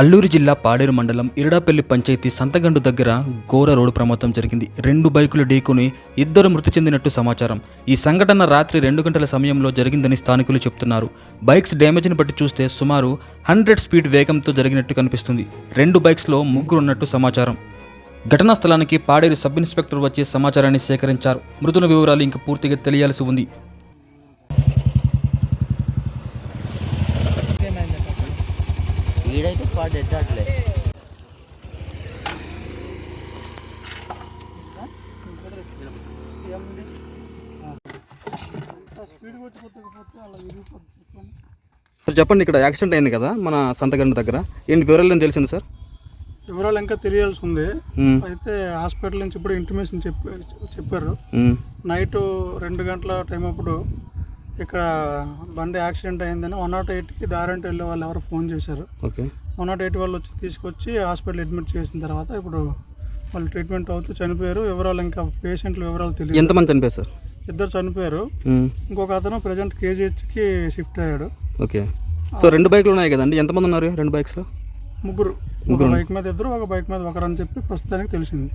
అల్లూరు జిల్లా పాడేరు మండలం ఇరడాపల్లి పంచాయతీ సంతగండు దగ్గర ఘోర రోడ్డు ప్రమాదం జరిగింది. రెండు బైకులు ఢీకొని ఇద్దరు మృతి చెందినట్టు సమాచారం. ఈ సంఘటన రాత్రి రెండు గంటల సమయంలో జరిగిందని స్థానికులు చెప్తున్నారు బైక్స్ డ్యామేజ్ని బట్టి చూస్తే సుమారు హండ్రెడ్ స్పీడ్ వేగంతో జరిగినట్టు కనిపిస్తుంది. రెండు బైక్స్లో ముగ్గురు ఉన్నట్టు సమాచారం. ఘటనా స్థలానికి పాడేరు సబ్ ఇన్స్పెక్టర్ వచ్చి సమాచారాన్ని సేకరించారు. మృతుల వివరాలు ఇంకా పూర్తిగా తెలియాల్సి ఉంది. వీడైతే స్పాట్ ఎట్టట్లే. సార్ చెప్పండి ఇక్కడ యాక్సిడెంట్ అయింది కదా మన సంతగండు దగ్గర. ఏంటి వివరాలు ఏం తెలిసింది సార్? వివరాలు ఇంకా తెలియాల్సి ఉంది. అయితే హాస్పిటల్ నుంచి ఇప్పుడు ఇంటిమేషన్ చెప్పి చెప్పారు. నైట్ రెండు గంటల టైం అప్పుడు ఇక్కడ బండి యాక్సిడెంట్ అయిందని వన్ నాట్ ఎయిట్కి దారంటే వెళ్ళే వాళ్ళు ఎవరు ఫోన్ చేశారు. ఓకే. వన్ నాట్ ఎయిట్ వాళ్ళు వచ్చి తీసుకొచ్చి హాస్పిటల్ అడ్మిట్ చేసిన తర్వాత ఇప్పుడు వాళ్ళు ట్రీట్మెంట్ అవుతూ చనిపోయారు. వివరాలు ఇంకా పేషెంట్ల వివరాలు తెలియదు. ఎంతమంది చనిపోయారు సార్? ఇద్దరు చనిపోయారు. ఇంకొక అతను ప్రజెంట్ కేజీహెచ్కి షిఫ్ట్ అయ్యాడు. ఓకే. సో రెండు బైకులు ఉన్నాయి కదండి. ఎంతమంది ఉన్నారు? రెండు బైక్స్లో? ముగ్గురు. ఒక బైక్ మీద ఇద్దరు ఒక బైక్ మీద ఒకరు అని చెప్పి ప్రస్తుతానికి తెలిసింది.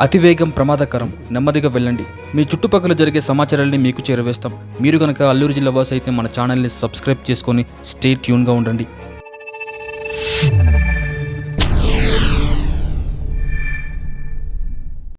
అతివేగం ప్రమాదకరం. నెమ్మదిగా వెళ్ళండి. మీ చుట్టుపక్కల జరిగే సమాచారాన్ని మీకు చేరవేస్తాం. మీరు కనుక అల్లూరు జిల్లా వాసి అయితే మన ఛానల్ని సబ్స్క్రైబ్ చేసుకొని స్టే ట్యూన్గా ఉండండి.